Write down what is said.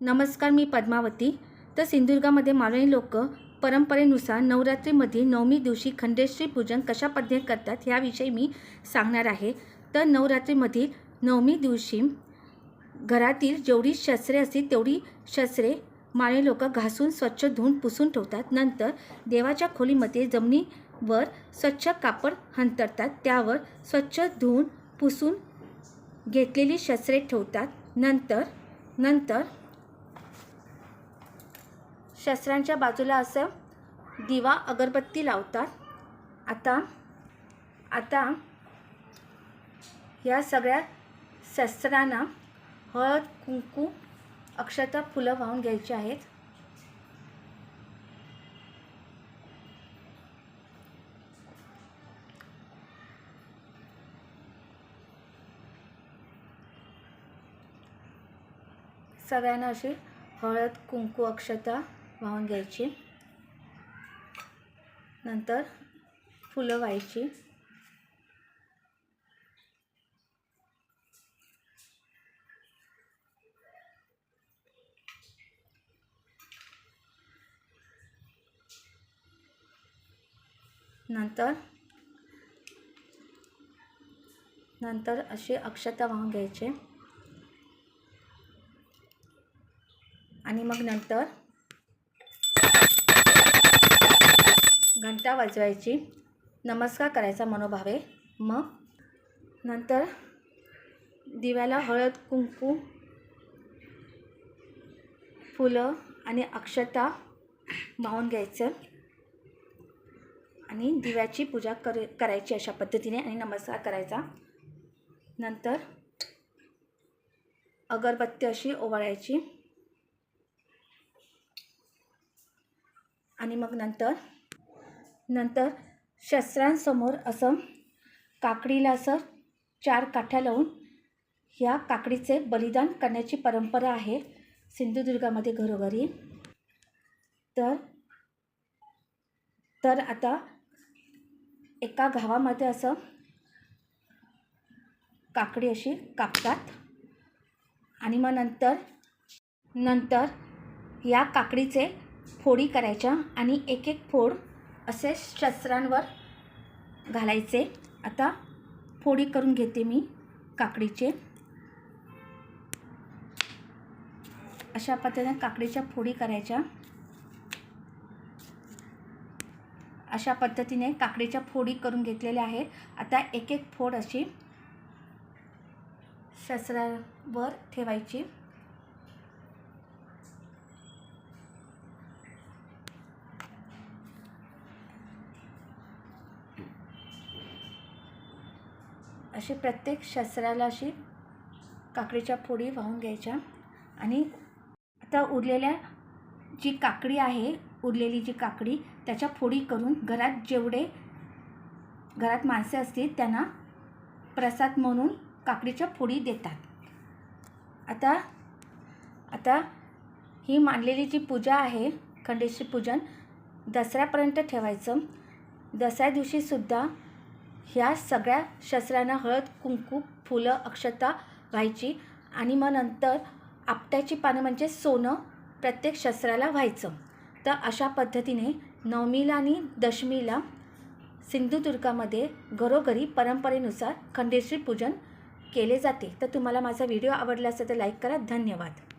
नमस्कार मी पद्मावती. तर सिंधुदुर्गामध्ये मालवणी लोक परंपरेनुसार नवरात्रीमध्ये नवमी दिवशी खंडेश्वरी पूजन कशा पद्धतीने करतात ह्याविषयी मी सांगणार आहे. तर नवरात्रीमध्ये नवमी दिवशी घरातील जेवढी शस्त्रे असतील तेवढी शस्त्रे मालवणी लोक घासून स्वच्छ धुवून पुसून ठेवतात. नंतर देवाच्या खोलीमध्ये जमिनीवर स्वच्छ कापड हंतरतात. त्यावर स्वच्छ धुवून पुसून घेतलेली शस्त्रे ठेवतात. नंतर नंतर शस्त्रांच्या बाजूला असं दिवा अगरबत्ती लावतात. आता आता या सगळ्या शस्त्रांना हळद कुंकू अक्षता फुलं वाहून घ्यायची आहेत. सगळ्यांना अशी हळद कुंकू अक्षता वाहून घ्यायची. नंतर फुलं व्हायची. नंतर नंतर अशी अक्षता वाहून घ्यायचे. आणि मग नंतर घंटा वाजवायची. नमस्कार करायचा मनोभावे. मग नंतर दिव्याला हळद कुंकू फुलं आणि अक्षता वाहून घ्यायचं. आणि दिव्याची पूजा कर करायची अशा पद्धतीने आणि नमस्कार करायचा. नंतर अगरबत्ती अशी ओवाळायची. आणि मग नंतर नंतर शस्त्रांसमोर असं काकडीला असं चार काठ्या लावून ह्या काकडीचे बलिदान करण्याची परंपरा आहे सिंधुदुर्गामध्ये घरोघरी. तर तर आता एका गावामध्ये असं काकडी अशी कापतात आणि मग नंतर नंतर या काकडीचे फोडी करायच्या आणि एक एक फोड असे शस्त्रांवर घालायचे. आता फोडी करून घेते मी काकडीचे. अशा पद्धतीने काकडीच्या फोडी करायच्या. अशा पद्धतीने काकडीच्या फोडी करून घेतलेल्या आहेत. आता एक एक फोड अशी शस्त्रावर ठेवायची. अशी प्रत्येक शस्त्राला अशी काकडीच्या फोडी वाहून घ्यायच्या. आणि आता उरलेल्या जी काकडी आहे उरलेली जी काकडी त्याच्या फोडी करून घरात जेवढे घरात माणसे असतील त्यांना प्रसाद म्हणून काकडीच्या फोडी देतात. आता आता ही मांडलेली जी पूजा आहे खंडेश्री पूजन दसऱ्यापर्यंत ठेवायचं. दसऱ्या दिवशीसुद्धा ह्या सगळ्या शस्त्रांना हळद कुंकू फुलं अक्षता व्हायची आणि मग नंतर आपट्याची पानं म्हणजे सोनं प्रत्येक शस्त्राला व्हायचं. तर अशा पद्धतीने नवमीला आणि दशमीला सिंधुदुर्गामध्ये घरोघरी परंपरेनुसार खंडेश्वरी पूजन केले जाते. तर तुम्हाला माझा व्हिडिओ आवडला असेल तर लाईक करा. धन्यवाद.